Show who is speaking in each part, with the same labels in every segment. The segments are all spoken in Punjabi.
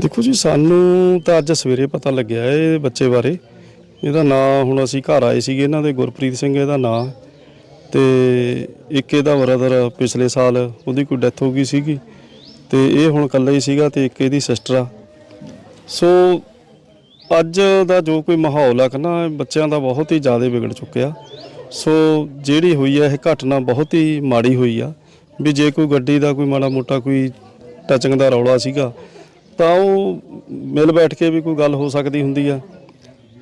Speaker 1: ਦੇਖੋ ਜੀ, ਸਾਨੂੰ ਤਾਂ ਅੱਜ ਸਵੇਰੇ ਪਤਾ ਲੱਗਿਆ ਇਹ ਬੱਚੇ ਬਾਰੇ। ਇਹਦਾ ਨਾਂ ਹੁਣ ਅਸੀਂ ਘਰ ਆਏ ਸੀਗੇ ਇਹਨਾਂ ਦੇ, ਗੁਰਪ੍ਰੀਤ ਸਿੰਘ ਇਹਦਾ ਨਾਂ। ਤੇ ਇੱਕ ਇਹਦਾ ਬ੍ਰਦਰ ਪਿਛਲੇ ਸਾਲ ਉਹਦੀ ਕੋਈ ਡੈਥ ਹੋ ਗਈ ਸੀਗੀ। ਤੇ ਇਹ ਹੁਣ ਇਕੱਲਾ ਹੀ ਸੀਗਾ ਤੇ ਇੱਕ ਇਹਦੀ ਸਿਸਟਰ ਆ। ਸੋ ਅੱਜ ਦਾ ਜੋ ਕੋਈ ਮਾਹੌਲ ਆ ਨਾ ਬੱਚਿਆਂ ਦਾ ਬਹੁਤ ਹੀ ਜ਼ਿਆਦਾ ਵਿਗੜ ਚੁੱਕਿਆ। ਸੋ ਜਿਹੜੀ ਹੋਈ ਆ, ਇਹ ਘਟਨਾ ਬਹੁਤ ਹੀ ਮਾੜੀ ਹੋਈ ਆ। ਵੀ ਜੇ ਕੋਈ ਗੱਡੀ ਦਾ ਕੋਈ ਮਾੜਾ ਮੋਟਾ ਕੋਈ ਟਚਿੰਗ ਦਾ ਰੌਲਾ ਸੀਗਾ ਤਾਂ ਉਹ ਮਿਲ ਬੈਠ ਕੇ ਵੀ ਕੋਈ ਗੱਲ ਹੋ ਸਕਦੀ ਹੁੰਦੀ ਆ।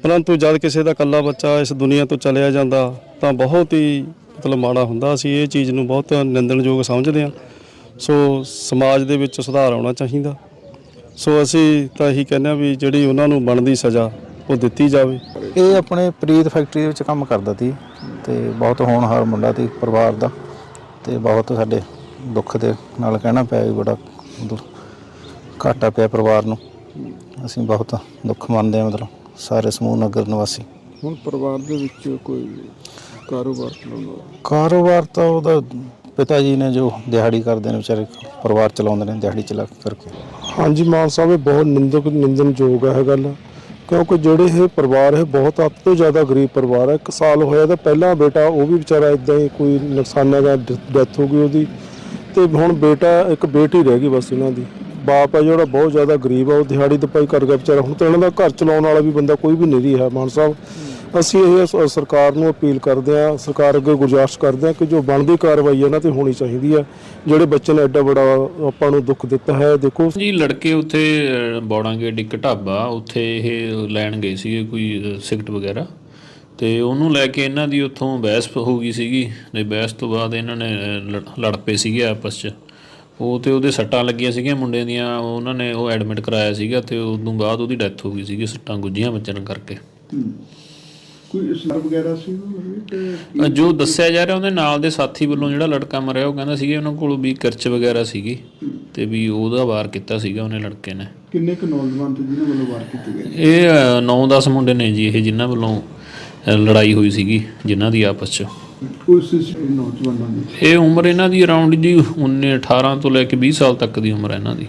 Speaker 1: ਪਰੰਤੂ ਜਦ ਕਿਸੇ ਦਾ ਇਕੱਲਾ ਬੱਚਾ ਇਸ ਦੁਨੀਆ ਤੋਂ ਚਲਿਆ ਜਾਂਦਾ, ਤਾਂ ਬਹੁਤ ਹੀ ਮਤਲਬ ਮਾੜਾ ਹੁੰਦਾ। ਅਸੀਂ ਇਹ ਚੀਜ਼ ਨੂੰ ਬਹੁਤ ਨਿੰਦਣਯੋਗ ਸਮਝਦੇ ਹਾਂ। ਸੋ ਸਮਾਜ ਦੇ ਵਿੱਚ ਸੁਧਾਰ ਆਉਣਾ ਚਾਹੀਦਾ। ਸੋ ਅਸੀਂ ਤਾਂ ਇਹੀ ਕਹਿੰਦੇ ਹਾਂ ਵੀ ਜਿਹੜੀ ਉਹਨਾਂ ਨੂੰ ਬਣਦੀ ਸਜ਼ਾ, ਉਹ ਦਿੱਤੀ ਜਾਵੇ।
Speaker 2: ਇਹ ਆਪਣੇ ਪ੍ਰੀਤ ਫੈਕਟਰੀ ਦੇ ਵਿੱਚ ਕੰਮ ਕਰਦਾ ਸੀ ਤੇ ਬਹੁਤ ਹੋਣਹਾਰ ਮੁੰਡਾ ਸੀ ਪਰਿਵਾਰ ਦਾ ਤੇ ਬਹੁਤ ਸਾਡੇ ਦੁੱਖ ਦੇ ਨਾਲ ਕਹਿਣਾ ਪਿਆ ਵੀ ਬੜਾ ਦੁ- ਘਾਟਾ ਪਿਆ ਪਰਿਵਾਰ ਨੂੰ। ਅਸੀਂ ਬਹੁਤ ਦੁੱਖ ਮੰਨਦੇ ਹਾਂ ਮਤਲਬ ਸਾਰੇ ਸਮੂਹ ਨਗਰ ਨਿਵਾਸੀ।
Speaker 3: ਹੁਣ ਪਰਿਵਾਰ ਦੇ ਵਿੱਚ ਕੋਈ ਕਾਰੋਬਾਰ ਚਲਾਉਂਦਾ
Speaker 2: ਕਾਰੋਬਾਰ ਤਾਂ ਉਹਦਾ ਪਿਤਾ ਜੀ ਨੇ ਜੋ ਦਿਹਾੜੀ ਕਰਦੇ ਨੇ ਵਿਚਾਰੇ ਪਰਿਵਾਰ ਚਲਾਉਂਦੇ ਨੇ ਦਿਹਾੜੀ ਚਲਾ ਕਰਕੇ।
Speaker 3: ਹਾਂਜੀ ਮਾਨ ਸਾਹਿਬ ਇਹ ਬਹੁਤ ਨਿੰਦਕ ਨਿੰਦਨਯੋਗ ਹੈ ਇਹ ਗੱਲ। ਕਿਉਂਕਿ ਜਿਹੜੇ ਇਹ ਪਰਿਵਾਰ ਹੈ ਬਹੁਤ ਅੱਤ ਤੋਂ ਜ਼ਿਆਦਾ ਗਰੀਬ ਪਰਿਵਾਰ ਹੈ। ਇੱਕ ਸਾਲ ਹੋਇਆ ਤਾਂ ਪਹਿਲਾਂ ਬੇਟਾ ਉਹ ਵੀ ਵਿਚਾਰਾ ਇਦਾਂ ਹੀ ਕੋਈ ਨੁਕਸਾਨਾਂ ਦਾ ਡੈਥ ਹੋ ਗਈ ਉਹਦੀ। ਤੇ ਹੁਣ ਬੇਟਾ ਇੱਕ ਬੇਟੀ ਰਹਿ ਗਈ ਬਸ ਇਹਨਾਂ ਦੀ। ਬਾਪ ਹੈ ਜਿਹੜਾ ਬਹੁਤ ਜ਼ਿਆਦਾ ਗਰੀਬ ਆ ਉਹ ਦਿਹਾੜੀ ਦਪਾਈ ਕਰ ਗਿਆ ਵਿਚਾਰਾ। ਹੁਣ ਤਾਂ ਇਹਨਾਂ ਦਾ ਘਰ ਚਲਾਉਣ ਵਾਲਾ ਵੀ ਬੰਦਾ ਕੋਈ ਵੀ ਨਹੀਂ ਰਿਹਾ ਮਾਨ ਸਾਹਿਬ। ਅਸੀਂ ਇਹ ਸ- ਸਰਕਾਰ ਨੂੰ ਅਪੀਲ ਕਰਦੇ ਹਾਂ ਸਰਕਾਰ ਅੱਗੇ ਗੁਜ਼ਾਰਿਸ਼ ਕਰਦੇ ਹਾਂ ਕਿ ਜੋ ਬਣਦੀ ਕਾਰਵਾਈ ਇਹਨਾਂ ਤੇ ਹੋਣੀ ਚਾਹੀਦੀ ਹੈ। ਜਿਹੜੇ ਬੱਚੇ ਨੇ ਐਡਾ ਬੜਾ ਆਪਾਂ ਨੂੰ ਦੁੱਖ ਦਿੱਤਾ ਹੈ ਦੇਖੋ।
Speaker 4: ਜੀ ਲੜਕੇ ਉੱਥੇ ਅਹ, ਬੌੜਾਂਗੇਟ ਇੱਕ ਢਾਬਾ ਉੱਥੇ ਇਹ ਲੈਣ ਗਏ ਸੀਗੇ ਕੋਈ ਅਹ, ਸਿਗਰਟ ਵਗੈਰਾ। ਤੇ ਉਹਨੂੰ ਲੈ ਕੇ ਇਹਨਾਂ ਦੀ ਉੱਥੋਂ ਬਹਿਸ ਹੋ ਗਈ ਸੀਗੀ। ਤੇ ਬਹਿਸ ਤੋਂ ਬਾਅਦ ਇਹਨਾਂ ਨੇ ਅਹ, ਲੜ- ਲੜ ਪਏ ਸੀਗੇ ਆਪਸ 'ਚ। ਉਹ ਤੇ ਉਹਦੇ ਸੱਟਾਂ ਲੱਗੀਆਂ ਸੀਗੀਆਂ ਮੁੰਡੇ ਦੀਆਂ ਉਹਨਾਂ ਨੇ ਉਹ ਐਡਮਿਟ ਕਰਾਇਆ ਸੀਗਾ ਤੇ ਉਸ ਤੋਂ ਬਾਅਦ ਉਹਦੀ ਡੈਥ ਹੋ ਗਈ ਸੀਗੀ ਸੱਟਾਂ ਗੁੱਜੀਆਂ ਵੱਜਣ ਕਰਕੇ।
Speaker 5: ਕੋਈ ਸਰ ਵਗੈਰਾ ਸੀ ਤੇ
Speaker 4: ਜੋ ਦੱਸਿਆ ਜਾ ਰਿਹਾ ਉਹਦੇ ਨਾਲ ਦੇ ਸਾਥੀ ਵੱਲੋਂ ਜਿਹੜਾ ਲੜਕਾ ਮਰਿਆ ਉਹ ਕਹਿੰਦਾ ਸੀਗਾ ਉਹਨਾਂ ਕੋਲ ਵੀ ਕਿਰਚ ਵਗੈਰਾ ਸੀਗੀ ਤੇ ਵੀ ਉਹਦਾ ਵਾਰ ਕੀਤਾ ਸੀਗਾ ਉਹਨੇ ਲੜਕੇ ਨੇ।
Speaker 5: ਕਿੰਨੇ ਕੁ ਨੌਜਵਾਨ ਤੇ ਜਿਨ੍ਹਾਂ ਵੱਲੋਂ ਵਾਰ ਕੀਤੇ ਗਏ?
Speaker 4: ਇਹ 9-10 ਮੁੰਡੇ ਨੇ ਜੀ ਇਹ ਜਿਨ੍ਹਾਂ ਵੱਲੋਂ ਲੜਾਈ ਹੋਈ ਸੀਗੀ ਜਿਨ੍ਹਾਂ ਦੀ ਆਪਸ 'ਚ।
Speaker 5: ਨੌਜਵਾਨਾਂ ਦੀ।
Speaker 4: ਇਹ ਉਮਰ ਇਹਨਾਂ ਦੀ ਅਰਾਊਂਡ ਜੀ 19 18 ਤੋਂ ਲੈ ਕੇ 20 ਸਾਲ ਤੱਕ ਦੀ ਉਮਰ ਹੈ ਇਹਨਾਂ ਦੀ।